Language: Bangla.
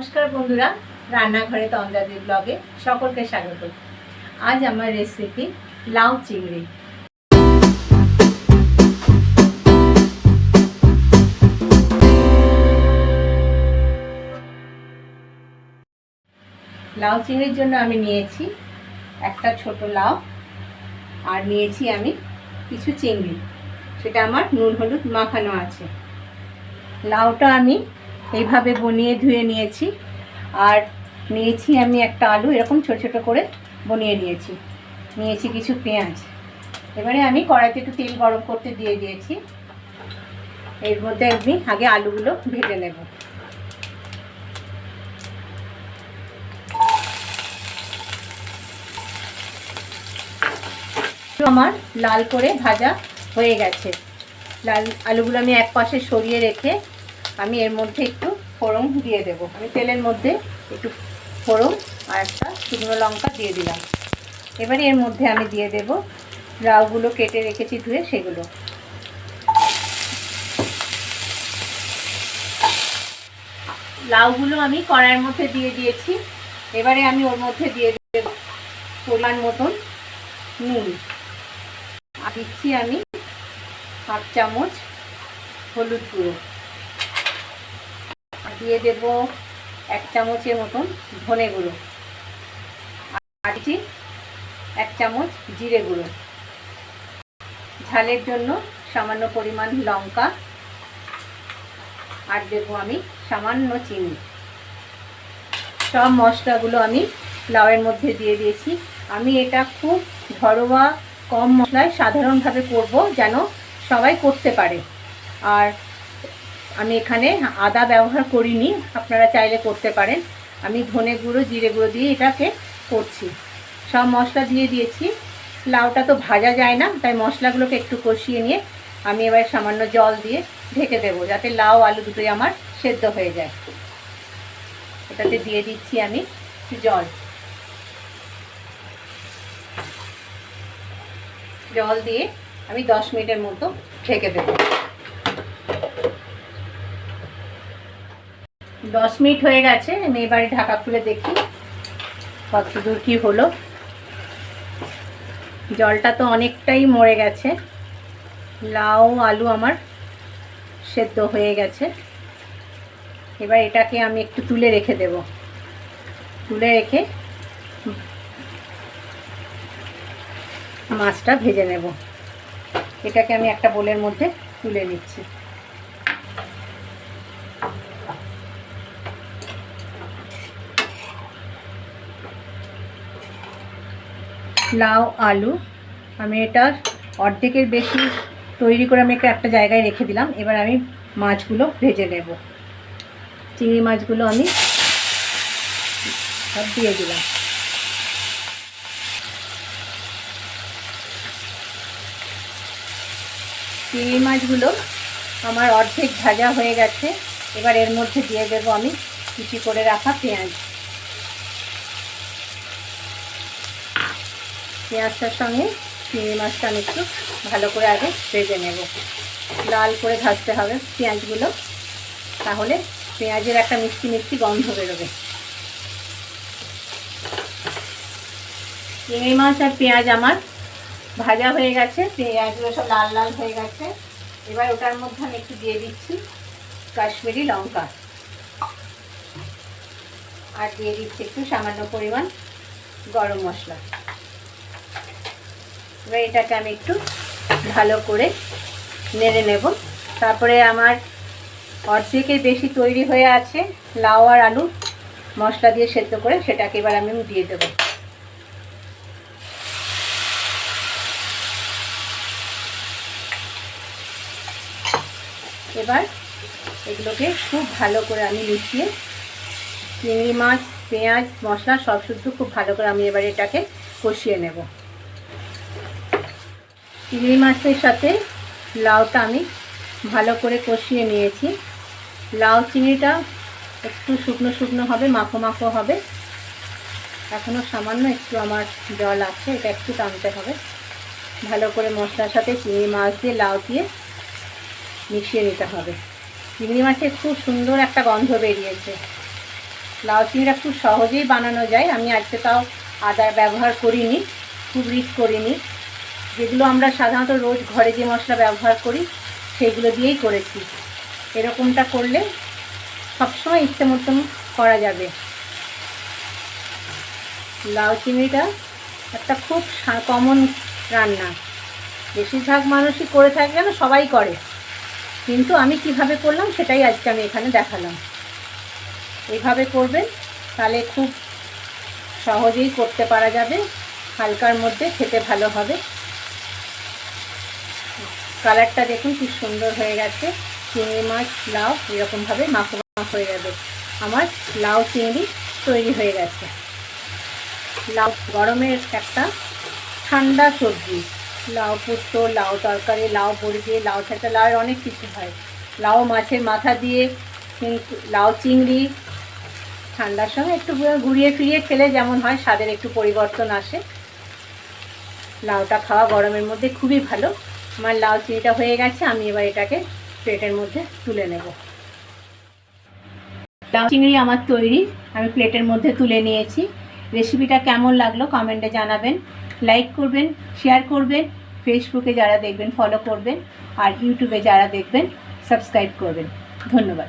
নমস্কার বন্ধুরা, রান্নাঘরে তন্দাদি ব্লগে সকলকে স্বাগত। আজ আমার রেসিপি লাউ চিংড়ি। লাউ চিংড়ির জন্য আমি নিয়েছি একটা ছোট লাউ আর নিয়েছি আমি কিছু চিংড়ি। সেটা আমার নুন, হলুদ মাখানো আছে। লাউটা আমি এইভাবে বনিয়ে ধুয়ে নিয়েছি। আর নিয়েছি আমি একটা আলু, এরকম ছোট ছোট করে বনিয়ে নিয়েছি। নিয়েছি কিছু পেঁয়াজ। এবারে আমি কড়াইতে একটু তেল গরম করতে দিয়ে দিয়েছি। এর মধ্যে আমি আগে আলুগুলো ভেজে নেব। আমার লাল করে ভাজা হয়ে গেছে। লাল আলুগুলো আমি এক পাশে সরিয়ে রেখে আমি এর মধ্যে একটু ফোড়ন দিয়ে দেব। আমি তেলের মধ্যে একটু ফোড়ন আর একটা শুকনো লঙ্কা দিয়ে দিলাম। এবারে এর মধ্যে আমি দিয়ে দেব লাউগুলো কেটে রেখেছি ধুয়ে সেগুলো। লাউগুলো আমি কড়াইয়ের মধ্যে দিয়ে দিয়েছি। এবারে আমি ওর মধ্যে দিয়ে দেব পরিমাণ মতন নুন। দিচ্ছি আমি হাফ চামচ হলুদ গুঁড়ো। দিয়ে দেব এক চামচের মতন ধনে গুঁড়ো। আর দিচ্ছি এক চামচ জিরে গুঁড়ো। ঝালের জন্য সামান্য পরিমাণ লঙ্কা। আর দেবো আমি সামান্য চিনি। সব মশলাগুলো আমি লাউয়ের মধ্যে দিয়ে দিয়েছি। আমি এটা খুব ঘরোয়া কম মশলায় সাধারণভাবে করব যেন সবাই করতে পারে। আর আমি এখানে আদা ব্যবহার করিনি, আপনারা চাইলে করতে পারেন। আমি ধনে গুঁড়ো, জিরে গুঁড়ো দিয়ে এটাকে করছি। সব মশলা দিয়ে দিয়েছি। লাউটা তো ভাজা যায় না, তাই মশলাগুলোকে একটু কষিয়ে নিয়ে আমি এবার সামান্য জল দিয়ে ঢেকে দেবো, যাতে লাউ আলু দুটোই আমার সেদ্ধ হয়ে যায়। এটাতে দিয়ে দিচ্ছি আমি জল। জল দিয়ে আমি দশ মিনিটের মতো ঢেকে দেবো। দশ মিনিট হয়ে গেছে, আমি এবারে ঢাকা খুলে দেখি কত দূর কী হলো। জলটা তো অনেকটাই মরে গেছে, লাউ, আলু আমার সেদ্ধ হয়ে গেছে। এবার এটাকে আমি একটু তুলে রেখে দেব। তুলে রেখে মাছটা ভেজে নেব। এটাকে আমি একটা বোলের মধ্যে তুলে নিচ্ছি। লাউ আলু। আমি এটা অর্ধেকের বেশি তৈরি করে আমি একটা জায়গায় রেখে দিলাম। এবার আমি মাছগুলো ভেজে নেব। চিংড়ি মাছগুলো আমি সব দিয়ে দিলাম। চিংড়ি মাছগুলো আমার অর্ধেক ভাজা হয়ে গেছে। এবার এর মধ্যে দিয়ে দেব আমি কুচি করে রাখা পেঁয়াজ। পেঁয়াজটার সঙ্গে চিংড়ি মাছটা আমি একটু ভালো করে আগে ভেজে নেব। লাল করে ভাজতে হবে পেঁয়াজগুলো, তাহলে পেঁয়াজের একটা মিষ্টি মিষ্টি গন্ধ বেরোবে। চিংড়ি মাছ আর পেঁয়াজ আমার ভাজা হয়ে গেছে, পেঁয়াজগুলো সব লাল লাল হয়ে গেছে। এবার ওটার মধ্যে আমি একটু দিয়ে দিচ্ছি কাশ্মীরি লঙ্কা। আর দিয়ে দিচ্ছি একটু সামান্য পরিমাণ গরম মশলা। এবার এটাকে আমি একটু ভালো করে নেড়ে নেব। তারপরে আমার অর্ধেকের বেশি তৈরি হয়ে আছে লাউ আর আলু মশলা দিয়ে সেদ্ধ করে সেটাকে এবার আমি দিয়ে দেব। এবার এগুলোকে খুব ভালো করে আমি মিশিয়ে চিংড়ি মাছ, পেঁয়াজ, মশলা সব শুদ্ধ খুব ভালো করে আমি এবার এটাকে কষিয়ে নেব। চিংড়ি মাছের সাথে লাউটা আমি ভালো করে কষিয়ে নিয়েছি। লাউ চিংড়িটা একটু শুকনো শুকনো হবে, মাখো মাখো হবে। এখনও সামান্য একটু আমার জল আছে, এটা একটু টানতে হবে। ভালো করে মশলার সাথে চিংড়ি মাছ দিয়ে লাউ দিয়ে মিশিয়ে নিতে হবে। চিংড়ি মাছের খুব সুন্দর একটা গন্ধ বেরিয়েছে। লাউ চিংড়িটা খুব সহজেই বানানো যায়, আমি আজকে তাও আদা ব্যবহার করিনি, খুব রিচ করিনি। যেগুলো আমরা সাধারণত রোজ ঘরে যে মশলা ব্যবহার করি সেগুলো দিয়েই করেছি। এরকমটা করলে সবসময় ইচ্ছে মতন করা যাবে। লাউ চিংড়িটা একটা খুব কমন রান্না। বেশিরভাগ মানুষই করে থাকে না সবাই করে। কিন্তু আমি কীভাবে করলাম সেটাই আজকে আমি এখানে দেখালাম। এইভাবে করবেন, তাহলে খুব সহজেই করতে পারা যাবে। হালকার মধ্যে খেতে ভালো হবে। কালারটা দেখুন কি সুন্দর হয়ে গেছে। চিংড়ি মাছ, লাউ এরকমভাবে মাখো মাখ হয়ে যাবে আমার লাউ চিংড়ি তৈরি হয়ে গেছে। লাউ গরমের একটা ঠান্ডা সবজি। লাউ পুস্ত, লাউ তরকারি, লাউ বড়ি দিয়ে লাউ ছাটা লাউয়ের অনেক কিছু হয়। লাউ মাছের মাথা দিয়ে লাউ চিংড়ি ঠান্ডার সময় একটু ঘুরিয়ে ফিরিয়ে খেলে যেমন হয়, স্বাদের একটু পরিবর্তন আসে। লাউটা খাওয়া গরমের মধ্যে খুবই ভালো। আমার লাউ চিনিটা হয়ে গেছে, আমি এবার এটাকে প্লেটের মধ্যে তুলে নেব। লাউ চিংড়ি আমার তৈরি, আমি প্লেটের মধ্যে তুলে নিয়েছি। রেসিপিটা কেমন লাগল কমেন্টে জানাবেন। লাইক করবেন শেয়ার করবেন ফেসবুকে যারা দেখবেন ফলো করবেন, আর ইউটিউবে যারা দেখবেন সাবস্ক্রাইব করবেন। ধন্যবাদ।